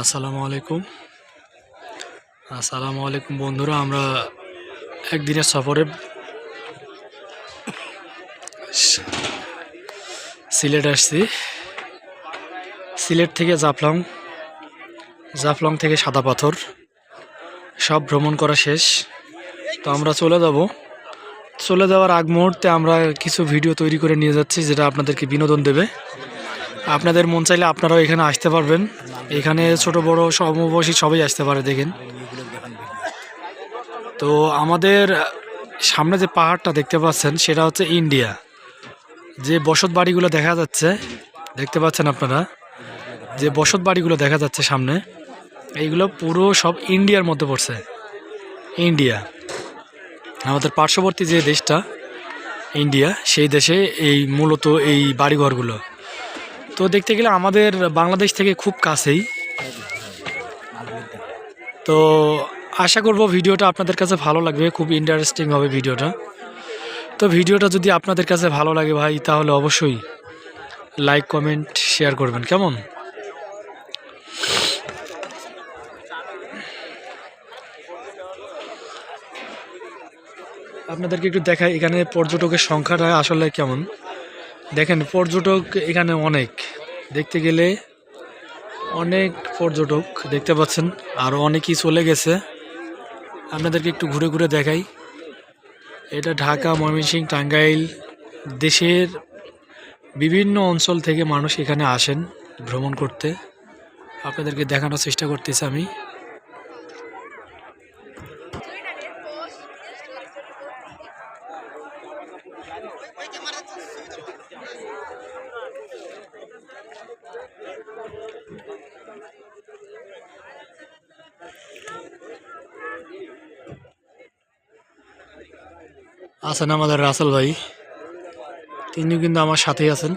আসসালামু আলাইকুম। আসসালামু আলাইকুম বন্ধুরা আমরা একদিনের সফরে সিলেট আসছি। সিলেট থেকে জাফলং জাফলং থেকে সাদা পাথর। সব ভ্রমণ করা শেষ। তো আমরা চলে যাব। চলে যাওয়ার আগ মুহূর্তে আমরা কিছু ভিডিও তৈরি করে নিয়ে যাচ্ছি, যেটা আপনাদেরকে বিনোদন দেবে। আপনাদের মন চাইলে আপনারাও এখানে আসতে পারবেন। এখানে ছোট, বড় সমবয়সী সবাই আসতে পারে, দেখেন। তো আমাদের সামনে যে পাহাড়টা দেখতে পাচ্ছেন, সেটা হচ্ছে ইন্ডিয়া। যে বসত বাড়িগুলো দেখা যাচ্ছে, দেখতে পাচ্ছেন আপনারা? যে বসত বাড়িগুলো দেখা যাচ্ছে সামনে। এইগুলো পুরো সব ইন্ডিয়ার মধ্যে পড়ছে। ইন্ডিয়া। আমাদের পার্শ্ববর্তী যে দেশটা, ইন্ডিয়া, সেই দেশে এই মূলত এই বাড়িঘরগুলো। তো দেখতে গেলে আমাদের বাংলাদেশ থেকে খুব কাছেই। তো আশা করব ভিডিওটা আপনাদের কাছে ভালো লাগবে, খুব ইন্টারেস্টিং হবে ভিডিওটা। তো ভিডিওটা যদি আপনাদের কাছে ভালো লাগে ভাই, তাহলে অবশ্যই লাইক কমেন্ট শেয়ার করবেন, কেমন? আপনাদেরকে একটু দেখাই, এখানে পর্যটকের সংখ্যাটা আসলে কেমন? দেখেন, পর্যটক এখানে অনেক। দেখতে গেলে অনেক পর্যটক দেখতে পাচ্ছেন, আর অনেকেই চলে গেছে। আপনাদেরকে একটু ঘুরে ঘুরে দেখাই। এটা ঢাকা, ময়মনসিংহ, টাঙ্গাইল দেশের বিভিন্ন অঞ্চল থেকে মানুষ এখানে আসেন ভ্রমণ করতে। আপনাদেরকে দেখানোর চেষ্টা করতেছি আমি। আছেন আমাদের রাসেল ভাই। তিনিও কিন্তু আমার সাথেই আছেন।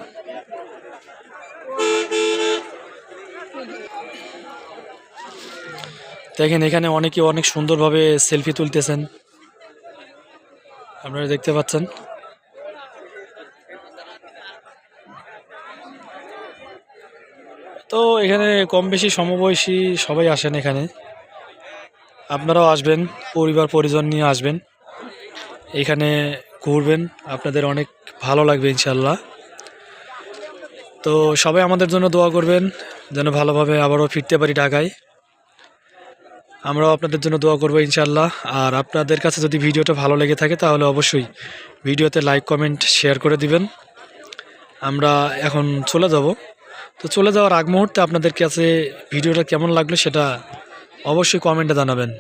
দেখেন, এখানে অনেকে অনেক সুন্দরভাবে সেলফি তুলতেছেন। আপনারা দেখতে পাচ্ছেন। তো এখানে কম বেশি সমবয়সী সবাই আসেন এখানে। আপনারাও আসবেন, পরিবার, পরিজন নিয়ে আসবেন। এখানে ঘুরবেন, আপনাদের অনেক ভালো লাগবে ইনশাল্লাহ তো সবাই আমাদের জন্য দোয়া করবেন, যেন ভালোভাবে আবারও ফিরতে পারি ঢাকায়। আমরাও আপনাদের জন্য দোয়া করব ইনশাল্লাহ আর আপনাদের কাছে যদি ভিডিওটা ভালো লেগে থাকে, তাহলে অবশ্যই ভিডিওতে লাইক, কমেন্ট, শেয়ার করে দিবেন। আমরা এখন চলে যাব। তো চলে যাওয়ার আগ মুহূর্তে আপনাদের কাছে ভিডিওটা কেমন লাগল সেটা অবশ্যই কমেন্টে জানাবেন